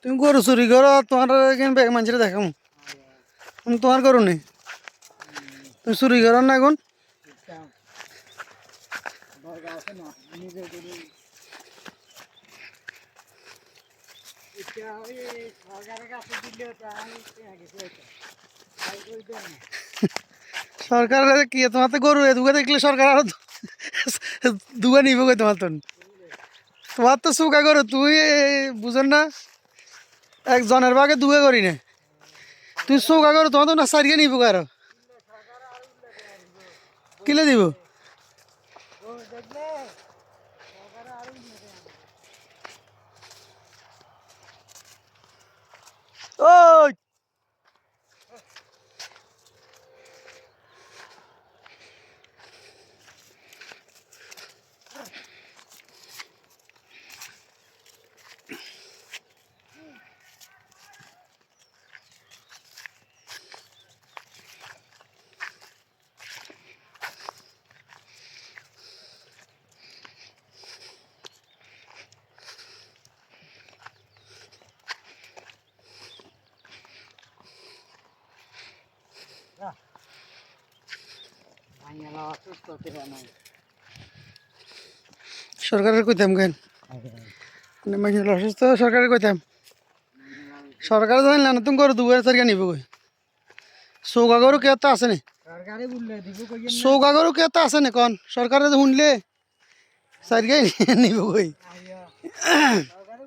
তুমি গরু চুরি করো তোমার বেগ মানুষের দেখাম। আমি তোমার গরু নেই। তুমি চুরি করো না এখন? না করে করে না সরকারের কি, তোমার তো গরু দুগা দেখলে সরকার আরও দুগা নিব তোমার তো? তোমার তো চুকা করো তুই বুঝেন না? একজনের বাগে দুয়ে করি না। তুই চৌকা করো তোমার তো না সারিয়ে নিব আরও কিলে দিব? সরকারের কইতাম কেন? মানে অসুস্থ সরকারের কইতাম সরকার জানলে না তুমি গরু দুবার সারিয়ে নিব কই? চৌকা গরু কে তো আছে নি? সরকারে গরু কে তো আছে নি কন? সরকারে শুনলে সারিয়ে নিব কই? সরকারে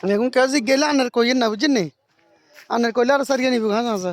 এখন কেউ গেলে আনার কইয়েন না, বুঝছেন নি? আনার কইলে আর সারিয়ে নিব হ্যাঁ আছে